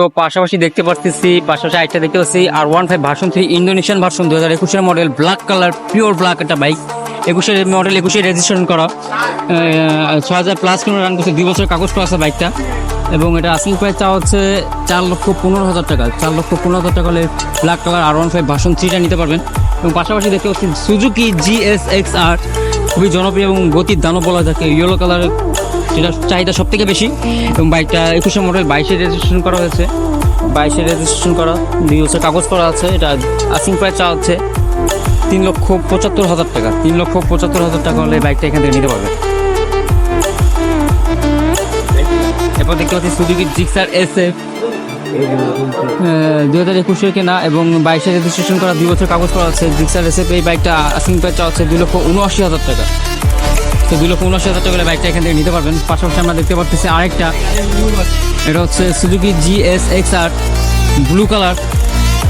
তো পাশাপাশি দেখতে পাচ্ছি পাশাপাশি আরেকটা দেখতে পাচ্ছি আর one five version three Indonesian version দু হাজার একুশের model black colour pure black একটা বাইক একুশের মডেল একুশে রেজিস্ট্রেশন করা। ছ হাজার প্লাস কিলোমিটার রান করছে, দুই বছর কাগজ আছে বাইকটা এবং এটা আসল প্রাইস চা হচ্ছে চার লক্ষ পনেরো হাজার টাকা। চার লক্ষ পনেরো হাজার টাকা হলে black colour R one five version থ্রিটা নিতে পারবেন। এবং পাশাপাশি দেখতে পাচ্ছি সুজুকি জিএস এক্স আর খুবই জনপ্রিয় এবং গতির দানব বলা যাকে ইয়েলো কালার যেটা চাহিদা সব থেকে বেশি এবং বাইকটা একুশে মডেল বাইশে রেজিস্ট্রেশন করা হয়েছে। বাইশে রেজিস্ট্রেশন করা দুই বছর কাগজ করা আছে, এটা আসিং প্রায় চা হচ্ছে তিন লক্ষ পঁচাত্তর হাজার টাকা, তিন লক্ষ পঁচাত্তর হাজার টাকা হলে বাইকটা এখান থেকে নিতে পারবে। এরপর দেখতে পাচ্ছি সুজুকি জিক্সার এস এফ দু হাজার একুশের কেনা এবং বাইশে রেজিস্ট্রেশন করা, দুই বছর কাগজ করা আছে। জিক্সার এস এফ এই বাইকটা আসিং প্রায় চা হচ্ছে দুই লক্ষ উনআশি হাজার টাকা। তো দুই লক্ষ উনআশি হাজার টাকা বাইকটা এখান থেকে নিতে পারবেন। পাশাপাশি আমরা দেখতে পাচ্ছি আরেকটা। এটা হচ্ছে Suzuki G S X R blue colour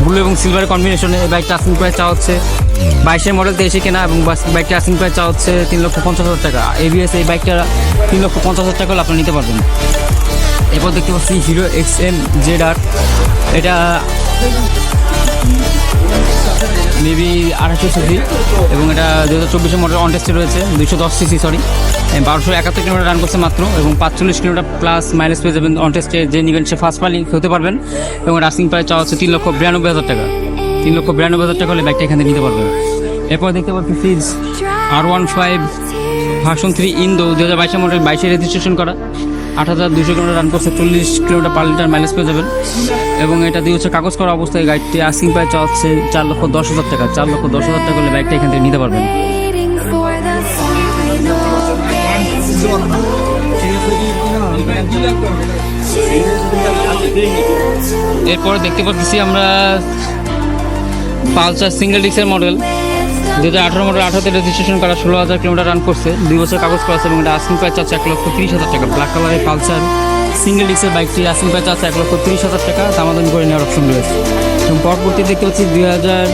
blue এবং সিলভার কম্বিনেশনে এই বাইকটা আসিং প্রাইস চা হচ্ছে বাইশের মডেল তেইশে কেনা এবং বাইকটা আসিং প্রাইস চা হচ্ছে তিন লক্ষ পঞ্চাশ হাজার টাকা। এবিএস এই বাইকটা তিন লক্ষ পঞ্চাশ হাজার টাকা হলে আপনি নিতে পারবেন। এরপর দেখতে পাচ্ছি Hero X M Z R এটা মেবি আঠাশশো সিসি এবং এটা দু হাজার চব্বিশে মডেল অন টেস্টে রয়েছে দুশো দশ সিসি সরি বারোশো একাত্তর কিলোমিটার রান করছে মাত্র, এবং পাঁচচল্লিশ কিলোমিটার প্লাস মাইলেজ পেয়ে যাবেন অন টেস্টে যে নিবেন সে ফার্স্ট পালি হতে পারবেন, এবং রাসিং প্রায় চাওয়া হচ্ছে তিন লক্ষ বিরানব্বই হাজার টাকা। তিন লক্ষ বিরানব্বই হাজার টাকা হলে বাইকটা এখানে নিতে পারবেন। এরপর দেখতে পাচ্ছি ফিজ R one five version three Indo দু হাজার বাইশে মডেল বাইশে রেজিস্ট্রেশন করা। আট হাজার দুশো কিলোমিটার রান করছে, চল্লিশ কিলোমিটার পার লিটার মাইলেজ পেয়ে যাবেন। এবং এটা দিয়ে হচ্ছে কাগজ করা অবস্থায় গাড়িটি আসিং প্রাইস চাওয়া হচ্ছে চার লক্ষ দশ হাজার টাকা। চার লক্ষ দশ হাজার টাকা হলে বাইকটা এখান থেকে নিতে পারবেন। এরপর দেখতে পাচ্ছি আমরা পালসার সিঙ্গেল ডিক্সের মডেল দু হাজার আঠারো মডেল আঠারোতে রেজিস্ট্রেশন করা ষোলো হাজার কিলোমিটার রান করছে। দুই বছর কাগজ করা এবং এটা আসিং প্রাইস আছে এক লক্ষ তিরিশ হাজার টাকা। ব্ল্যাক কালারের পালসার সিঙ্গেল ডিক্সের বাইকটি আসিং প্রাইস আছে এক লক্ষ তিরিশ হাজার টাকা। দামাদামি করে নেওয়ার অপশন রয়েছে। এবং পরবর্তী দেখতে পাচ্ছি দুই হাজার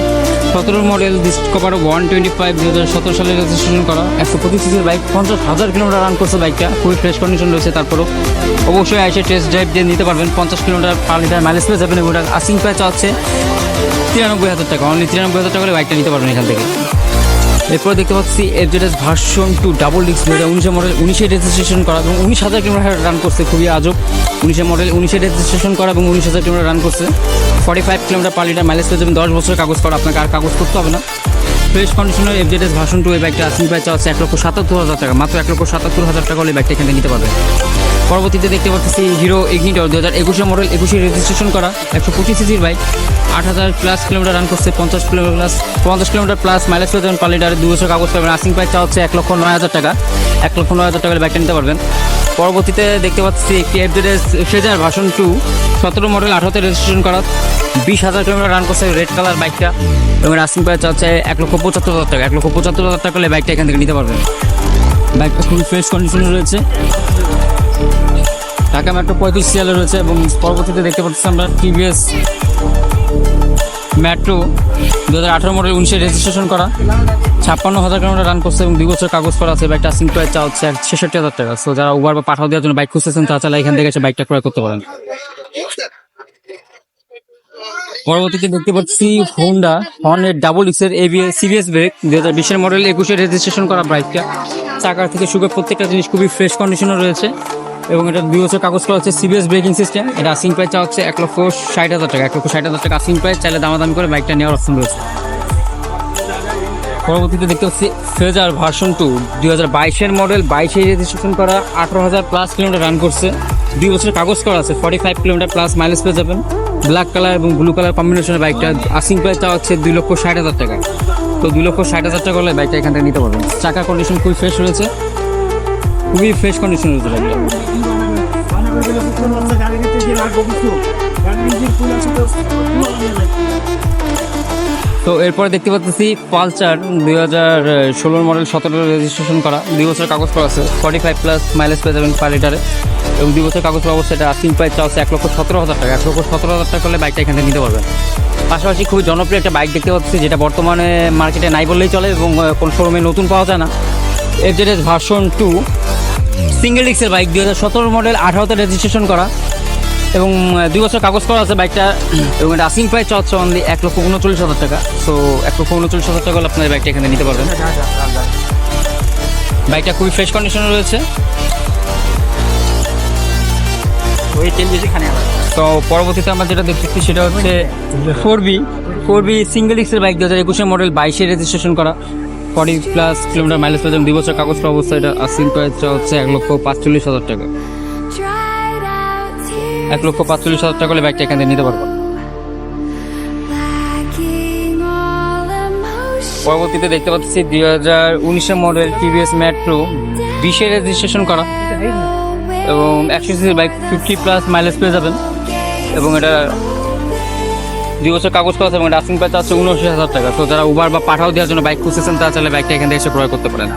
সতেরো model Discover one twenty five দু হাজার সতেরো সালে রেজিস্ট্রেশন করা। একশো পঁচিশ সিসির বাইক পঞ্চাশ হাজার কিলোমিটার রান করছে বাইকটা খুবই ফ্রেশ কন্ডিশন রয়েছে তারপরও। অবশ্যই এসে টেস্ট ড্রাইভ দিয়ে নিতে পারবেন। পঞ্চাশ কিলোমিটার পার লিটার মাইলেজ পেয়ে যাবেন এবং ওটা আসিং প্রাইস হচ্ছে তিরানব্বই হাজার টাকা। অনলি তিরানব্বই হাজার টাকা হলে বাইকটা নিতে পারবেন এখান থেকে। এরপর দেখতে পাচ্ছি FZS version two double disc দু হাজার উনিশের মডেল উনিশে রেজিস্ট্রেশন করা এবং উনিশ হাজার কিলোমিটার রান করছে, খুবই আজব। উনিশে মডেল উনিশে রেজিস্ট্রেশন করা এবং উনিশ হাজার কিলোমিটার রান করছে। Forty five kilometre per litre mileage পেয়ে যাবেন, দশ বছরের কাগজ করা আপনাকে আর কাগজ করতে হবে না। ফ্রেশ কন্ডিশনের এফজেডএস ভার্সন টু এই বাইকটা আসিং প্রাইস আছে এক লক্ষ সাতাত্তর হাজার টাকা, মাত্র এক লক্ষ সাতাত্তর হাজার টাকা হলে বাইকটা এখানে নিতে পারবে পরবর্তীতে দেখতে পাচ্ছি হিরো ইগনিটর দু হাজার একুশে মডেল, একুশে রেজিস্ট্রেশন করা, একশো পঁচিশ সিসির বাইক, আট হাজার প্লাস কিলোমিটার রান করছে, পঞ্চাশ কিলোমিটার প্লাস পঞ্চাশ কিলোমিটার প্লাস মাইলেজ পেয়ে যাবেন পার লিটারে দু বছর কাগজ পাবেন। আসিং প্রাইস হচ্ছে এক লক্ষ নয় হাজার টাকা। এক লক্ষ নয় হাজার টাকার বাইকটা নিতে পারবেন। পরবর্তীতে দেখতে পাচ্ছি একটি এফজেডএস ফ্রেজার ভার্সন টু সতেরো মডেল আঠারোতে রেজিস্ট্রেশন করা, বিশ হাজার কিলোমিটার রান করছে রেড কালার বাইকটা, এবং আসিং প্রাইস হচ্ছে এক লক্ষ পঁচাত্তর হাজার টাকা। এক লক্ষ পঁচাত্তর হাজার টাকা হলে বাইকটা এখান থেকে নিতে পারবেন। বাইকটা খুবই ফ্রেশ কন্ডিশনে রয়েছে। ঢাকা মেট্রো পঁয়ত্রিশ সিয়ালে রয়েছে এবং পরবর্তীতে দেখতে পাচ্ছি আমরা টিভিএস মেট্রো দু হাজার আঠারো মডেল উনিশে রেজিস্ট্রেশন করা। ছাপ্পান্ন হাজার কিলোমিটার রান করছে এবং দুই বছর কাগজ করা আছে। বাইকটা আসিং প্রাইস চা হচ্ছে ছেষট্টি হাজার টাকা। সো যারা উবার বা পাঠাও দেওয়ার জন্য বাইক খুঁজতেছেন, তারা চাইলে এখান থেকে এসে বাইকটা ক্রয় করতে পারেন। পরবর্তীতে দেখতে পাচ্ছি হোন্ডা হর্নের ডাবল এক্সের এবিএস সিবিএস ব্রেক দু হাজার বিশের মডেল একুশে রেজিস্ট্রেশন করা বাইকটা চাকার থেকে শুকে প্রত্যেকটা জিনিস খুবই ফ্রেশ কন্ডিশনে রয়েছে। এবং এটা দুই বছর কাগজ করা হচ্ছে সিবিএস ব্রেকিং সিস্টেম এটা আসিং প্রাইস চা হচ্ছে এক লক্ষ ষাট হাজার টাকা। এক লক্ষ ষাট হাজার টাকা আসিং প্রাইস চাইলে দামাদামি করে বাইকটা নেওয়ার অপশন রয়েছে। পরবর্তীতে দেখতে পাচ্ছি ফ্রেজার ভার্সন টু দুই হাজার বাইশের মডেল বাইশে রেজিস্ট্রেশন করা, আঠারো হাজার প্লাস কিলোমিটার রান করছে। দুই বছর কাগজ করা আছে forty five kilometre plus mileage পেয়ে যাবেন। ব্ল্যাক কালার এবং ব্লু কালার কম্বিনেশনের বাইকটা আসিং প্রাইসটা হচ্ছে দুই লক্ষ ষাট হাজার টাকা। তো দুই লক্ষ ষাট হাজার টাকা হলে বাইকটা এখান থেকে নিতে পারবেন। চাকা কন্ডিশন খুবই ফ্রেশ রয়েছে। খুবই ফ্রেশ কন্ডিশন রয়েছে বাইকটা তো এরপরে দেখতে পাচ্ছি পালচার দুই হাজার ষোলোর মডেল সতেরো রেজিস্ট্রেশন করা। দুই বছর কাগজ করা আছে ফর্টি ফাইভ প্লাস মাইলেজ পেয়ে যাবেন পার লিটারে এবং দুই বছর কাগজ করা অবস্থায় এটা আসিং প্রাইস চাচ্ছে এক লক্ষ সতেরো হাজার টাকা। এক লক্ষ সতেরো হাজার টাকা করলে বাইকটা এখান নিতে পারবেন। পাশাপাশি খুবই জনপ্রিয় একটা বাইক দেখতে পাচ্ছি, যেটা বর্তমানে মার্কেটে নাই বললেই চলে এবং কোন শোরুমে নতুন পাওয়া যায় না। এফজেডএস ভার্সন টু সিঙ্গেল ডিক্সের বাইক দুই হাজার সতেরো মডেল আঠারোতে রেজিস্ট্রেশন করা। এবং দুই বছর কাগজ করা আছে বাইকটা এবং এটা আসিং প্রাইস হচ্ছে অনলি এক লক্ষ উনচল্লিশ হাজার টাকা। সো এক লক্ষ উনচল্লিশ হাজার টাকা হলে আপনার বাইকটা এখানে নিতে পারবেন। বাইকটা খুবই ফ্রেশ কন্ডিশনে রয়েছে। তো পরবর্তীতে আমরা যেটা দেখতেছি সেটা হচ্ছে four B four B single এক্সের বাইক দু হাজার একুশের মডেল বাইশে রেজিস্ট্রেশন করা। ফর্টি প্লাস কিলোমিটার মাইলেজ পেয়েছেন দুই বছর কাগজ অবস্থা এটা আসিং প্রাইসটা হচ্ছে এক লক্ষ পাঁচচল্লিশ হাজার টাকা। এক লক্ষ পাঁচচল্লিশ হাজার টাকা হলে বাইকটা এখান থেকে নিতে পারব। পরবর্তীতে দেখতে পাচ্ছি দুই হাজার উনিশের মডেল টিভিএস মেট্রো বিশে রেজিস্ট্রেশন করা। এবং একশো সিসির বাইক ফিফটি প্লাস মাইলেজ পেয়ে যাবেন। এবং এটা দুই বছর কাগজ করা আছে এবং আসিং প্রাইস আছে উনআশি হাজার টাকা। তো যারা উবার বা পাঠাও দেওয়ার জন্য বাইক খুঁজতেছেন, তারা চাইলে বাইকটা এখান থেকে এসে ক্রয় করতে পারেন।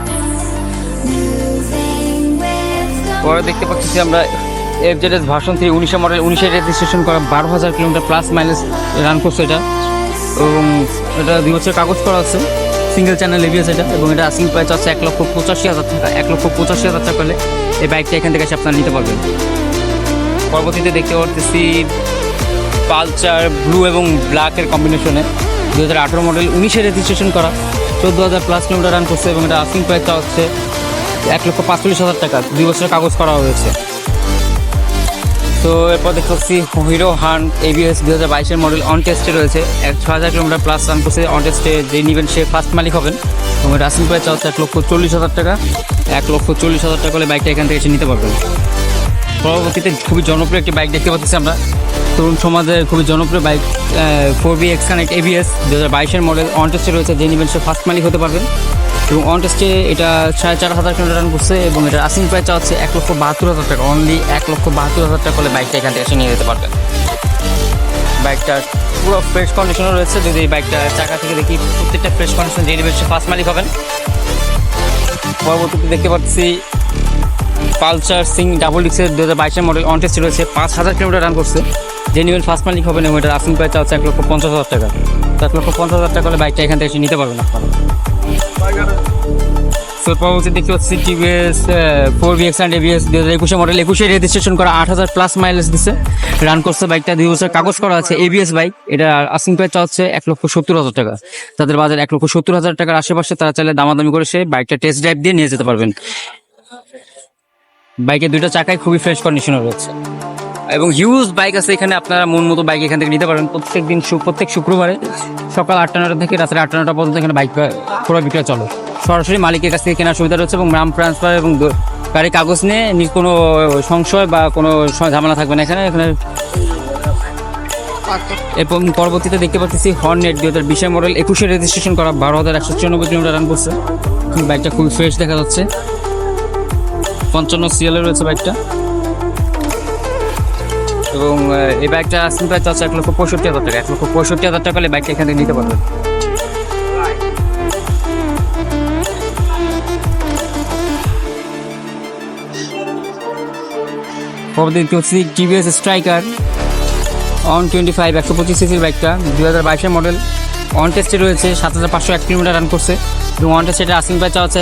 পরে দেখতে পাচ্ছি আমরা F Z S version three উনিশে মডেল উনিশে রেজিস্ট্রেশন করা বারো হাজার কিলোমিটার প্লাস মাইলেজ রান করছে এটা। এবং এটা দুই বছর কাগজ করা আছে সিঙ্গেল চ্যানেল এবিএস এটা। এবং এটা আসিং প্রাইস আছে এক লক্ষ পঁচাশি হাজার টাকা, এক লক্ষ পঁচাশি হাজার টাকা হলে এই বাইকটা এখান থেকে এসে আপনারা নিতে পারবেন। পরবর্তীতে দেখতে পাচ্ছি পালচার ব্লু এবং ব্ল্যাকের কম্বিনেশনে দু হাজার আঠেরো মডেল উনিশে রেজিস্ট্রেশন করা। চোদ্দ হাজার প্লাস কিলোমিটার রান করছে এবং এটা আসিং প্রাইসটা হচ্ছে এক লক্ষ পাঁচচল্লিশ হাজার টাকা। দুই বছরের কাগজ করা হয়েছে। তো এরপর দেখতে পাচ্ছি হিরো হান এবিএস দু হাজার বাইশের মডেল অন টেস্টে রয়েছে। এক ছ হাজার কিলোমিটার প্লাস রান করছে। অন টেস্টে যে নেবেন সে ফার্স্ট মালিক হবেন। এবং এটা আসিং প্রাইস হচ্ছে এক লক্ষ চল্লিশ হাজার টাকা। এক লক্ষ চল্লিশ হাজার টাকা হলে বাইকটা এখান থেকে এসে নিতে পারবেন। পরবর্তীতে খুবই জনপ্রিয় একটি বাইক দেখতে পাচ্ছি আমরা। তরুণ সমাজের খুবই জনপ্রিয় bike four B X connect ABS দু হাজার বাইশের মডেল অন টেস্টে রয়েছে, যে নিবেন সে ফার্স্ট মালিক হতে পারবেন এবং অন টেস্টে এটা সাড়ে চার হাজার কিলোমিটার রান করছে এবং এটা আসিং প্রাইস হচ্ছে এক লক্ষ বাহাত্তর হাজার টাকা। অনলি এক লক্ষ বাহাত্তর হাজার টাকা হলে বাইকটা এখান থেকে এসে নিয়ে যেতে পারবেন বাইকটা পুরো ফ্রেশ কন্ডিশনে রয়েছে। যদি বাইকটা চাকা থেকে দেখি, প্রত্যেকটা ফ্রেশ কন্ডিশন যে নিবেন সে ফার্স্ট মালিক হবেন পরবর্তীতে দেখতে পাচ্ছি পালসার সিং ডাবল ডিক্সের দু হাজার বাইশের মডেল অন টেস্ট রয়েছে, পাঁচ হাজার কিলোমিটার রান করছে। যে ফার্স্ট মালিক হবেন এবং এটার আসিং প্রাইস হচ্ছে এক লক্ষ পঞ্চাশ হাজার টাকা। তো এক লক্ষ পঞ্চাশ হাজার টাকা হলে বাইকটা এখান থেকে এসে নিতে পারবেন আপনারা। তো পরবর্তী দেখতে পাচ্ছি TVS four B X and ABS দু হাজার একুশে মডেল একুশে রেজিস্ট্রেশন করা আট হাজার প্লাস মাইলেজ দিচ্ছে রান করছে বাইকটা দুই বছর কাগজ করা আছে এবিএস বাইক এটা আসিং প্রাইসটা হচ্ছে এক লক্ষ সত্তর হাজার টাকা। তাদের বাজার এক লক্ষ সত্তর হাজার টাকার আশেপাশে তারা চাইলে দামাদামি করে সে বাইকটা টেস্ট ড্রাইভ দিয়ে নিয়ে যেতে পারবেন। বাইকের দুইটা চাকায় খুবই ফ্রেশ কন্ডিশনে রয়েছে। এবং হিউজ বাইক আছে এখানে, আপনারা মন মতো বাইক এখান থেকে নিতে পারেন প্রত্যেক দিন প্রত্যেক শুক্রবারে সকাল আটটা নটা থেকে রাত্রে আটটা নটা পর্যন্ত এখানে বাইক ক্রয় বিক্রয় চলে। সরাসরি মালিকের কাছ থেকে কেনার সুবিধা রয়েছে এবং রাম ট্রান্সফার এবং গাড়ির কাগজ নিয়ে কোনো সংশয় বা কোনো ঝামেলা থাকবে না এখানে। এখানে এবং পরবর্তীতে দেখতে পাচ্ছি হর্নেট দুই হাজার বিশে মডেল একুশে রেজিস্ট্রেশন করা, বারো হাজার একশো চুরানব্বই কিলোমিটার রান করছে। বাইকটা খুবই ফ্রেশ দেখা যাচ্ছে। পঞ্চান্ন সিএলে রয়েছে বাইকটা এবং এই বাইকটা আসলে প্রায় আছে এক লক্ষ পঁয়ষট্টি হাজার টাকা। এক লক্ষ পঁয়ষট্টি হাজার টাকা হলে বাইকটা এখানে নিতে পারবেন। TVS Striker one twenty five একশো পঁচিশ সিসির বাইকটা দু হাজার বাইশের মডেল অন টেস্টে রয়েছে সাত হাজার পাঁচশো এক কিলোমিটার রান করছে। এবং অন টেস্টে আসিং প্রাইস হচ্ছে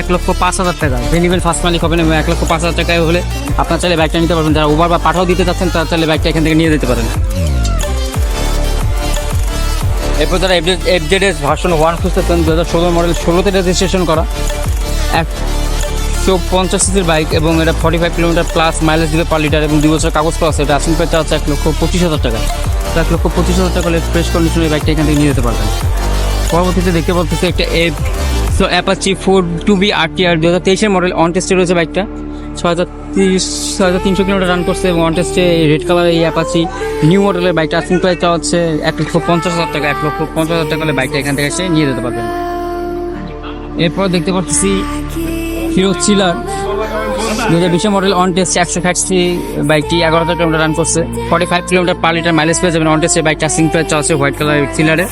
এক লক্ষ পাঁচ হাজার টাকা। বেনিবেল ফার্স্ট মালিক হবেন এবং এক লক্ষ পাঁচ হাজার টাকায় হলে আপনার চাইলে বাইকটা নিতে পারবেন। যারা উবার বা পাঠাও দিতে চাচ্ছেন তারা চাইলে বাইকটা এখান থেকে নিয়ে যেতে পারেন। এরপর যারা এফজেড এস ভার্সন ওয়ান খুঁজতেছেন দু হাজার ষোলো মডেল ষোলোতে রেজিস্ট্রেশন করা। এক একশো পঞ্চাশ সিসির বাইক এবং এটা forty five kilometre plus mileage দিবে পার লিটার এবং দুই বছর কাগজ করা আছে। এটা আসিং প্রাইসটা হচ্ছে এক লক্ষ পঁচিশ হাজার টাকা। তো এক লক্ষ পঁচিশ হাজার টাকা ফ্রেশ কন্ডিশনের বাইকটা এখান থেকে নিয়ে যেতে পারবেন। পরবর্তীতে দেখতে পাচ্ছি একটা এফ so Apache four two B R T R দু হাজার তেইশের মডেল অন টেস্টে রয়েছে বাইকটা ছয় হাজার তিরিশ ছয় হাজার তিনশো কিলোমিটার রান করছে এবং অন টেস্টে রেড কালার এই অ্যাপাচি নিউ মডেলের বাইকটা আসিং প্রাইসটা হচ্ছে এক লক্ষ পঞ্চাশ হাজার টাকা, এক লক্ষ পঞ্চাশ হাজার টাকা হলে বাইকটা এখান থেকে এসে নিয়ে যেতে পারবেন। এরপর দেখতে পাচ্ছি হিরো চিলার দু হাজার বিশে মডেল অন টেস্ট একশো ষাটটি বাইকটি এগারো কিলোমিটার রান করছে। Forty five kilometre per litre mileage পেয়ে যাবেন। অন টেস্টের বাইকটা সিং প্রাইস আছে হোয়াইট কালার চিলারে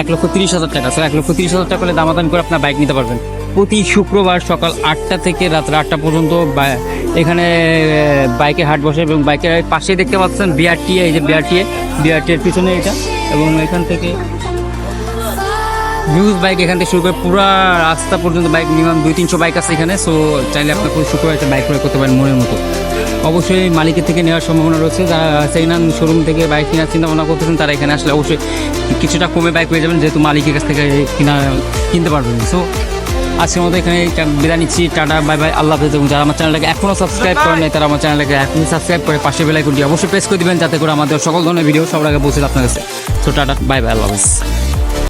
এক লক্ষ তিরিশ হাজার টাকা। তো এক লক্ষ তিরিশ হাজার টাকা হলে দামাদামি করে আপনার বাইক নিতে পারবেন। প্রতি শুক্রবার সকাল আটটা থেকে রাত্রে আটটা পর্যন্ত এখানে বাইকে হাট বসে এবং বাইকের পাশেই দেখতে পাচ্ছেন বিআরটি এই যে বিআরটি বিআরটি এর পিছনে এটা। এবং এখান থেকে হিউজ বাইক এখান থেকে শুরু করে পুরো রাস্তা পর্যন্ত বাইক মিনিমাম দুই তিনশো বাইক আছে এখানে সো চাইলে আপনার খুব শুক্রবার একটা বাইক ক্রয় করতে পারেন মনের মতো। অবশ্যই মালিকের থেকে নেওয়ার সম্ভাবনা রয়েছে। যারা সেকেন্ড হ্যান্ড শোরুম থেকে বাইক কেনার চিন্তা ভাবনা করতেছেন তারা এখানে আসলে অবশ্যই কিছুটা কমে বাইক পেয়ে যাবেন যেহেতু মালিকের কাছ থেকে কিনা কিনতে পারবেন। সো আজকের মতো এখানে বিদায় নিচ্ছি। টাটা বাই বাই আল্লাহ হাফেজ। এবং যারা আমার চ্যানেলটাকে এখনও সাবস্ক্রাইব করেন নাই তারা আমার চ্যানেলটাকে এখনই সাবস্ক্রাইব করে পাশে বেলাইকনটি অবশ্যই প্রেস করে দেবেন যাতে করে আমাদের সকল ধরনের ভিডিও সবার আগে পৌঁছে আপনার কাছে। সো টাটা বাই বাই আল্লাহ হাফেজ।